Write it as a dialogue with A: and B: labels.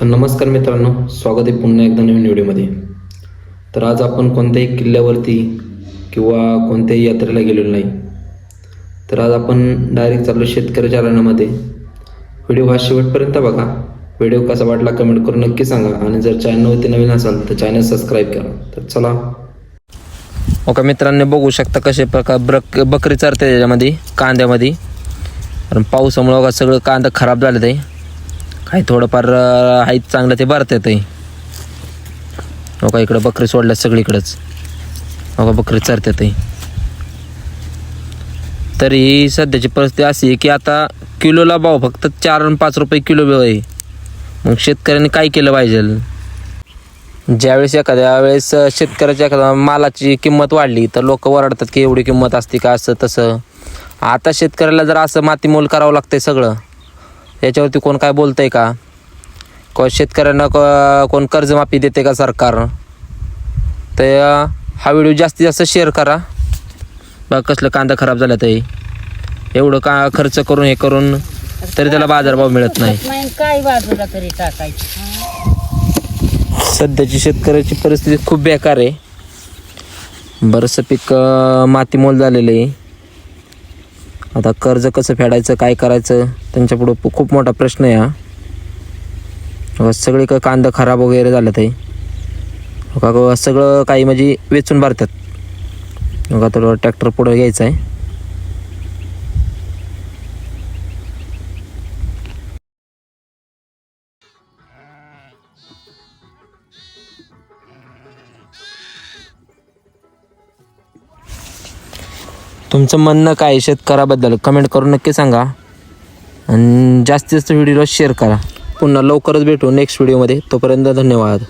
A: तर नमस्कार मित्रांनो स्वागत आहे पुन्हा एकदा नवीन व्हिडिओमध्ये. तर आज आपण कोणत्याही किल्ल्यावरती किंवा कोणत्याही यात्रेला गेलेलो नाही. तर आज आपण डायरेक्ट चाललो शेतकऱ्याच्या रणामध्ये व्हिडिओ हा शेवटपर्यंत बघा. व्हिडिओ कसा वाटला कमेंट करून नक्की सांगा. आणि जर चॅनलवरती नवीन असाल तर चॅनल सबस्क्राईब करा. तर चला. ओका मित्रांनी बघू शकता कसे प्रकार ब्रक बकरी चरते त्याच्यामध्ये कांद्यामध्ये. कारण पावसामुळं बघा सगळं कांदा खराब झालं ते. काही थोडंफार हाईत चांगलं ते भरत येतं हो का इकडं बकरी सोडल्या सगळीकडंच. हो का बकरी चरते ते. तरी सध्याची परिस्थिती अशी आहे की आता किलोला भाव फक्त चार आणि पाच रुपये किलो आहे. मग शेतकऱ्यांनी काय केलं पाहिजे? ज्यावेळेस एखाद्या वेळेस शेतकऱ्याच्या एखाद्या मालाची किंमत वाढली तर लोक ओरडतात की एवढी किंमत असते का असं तसं. आता शेतकऱ्याला जर असं मातीमोल करावं लागतंय सगळं याच्यावरती कोण काय बोलतंय का? को शेतकऱ्यांना को- कोण कर्जमाफी देते का सरकार? तर हा व्हिडिओ जास्तीत जास्त शेअर करा. बघा कसलं कांदा खराब झाला ते एवढं का खर्च करून हे करून तरी त्याला बाजारभाव मिळत नाही.
B: नाही काय बाजूला तरी टाकायची?
A: सध्याची शेतकऱ्याची परिस्थिती खूप बेकार आहे. बरंचसं पीक अं, मातीमोल झालेलं आहे. आता कर्ज कसं फेडायचं काय करायचं त्यांच्यापुढं प- खूप मोठा प्रश्न आहे हा. बघा, सगळी का कांदा खराब वगैरे झालं ते बघा, सगळं काही म्हणजे वेचून भरतात. बघा थोडं ट्रॅक्टर पुढं घ्यायचं आहे. तुमचं म्हणणं काय आहे शेतकऱ्याबद्दल? कमेंट करून नक्की सांगा. आणि जास्तीत जास्त व्हिडिओला शेअर करा. पुन्हा लवकरच भेटू नेक्स्ट व्हिडिओमध्ये तोपर्यंत धन्यवाद.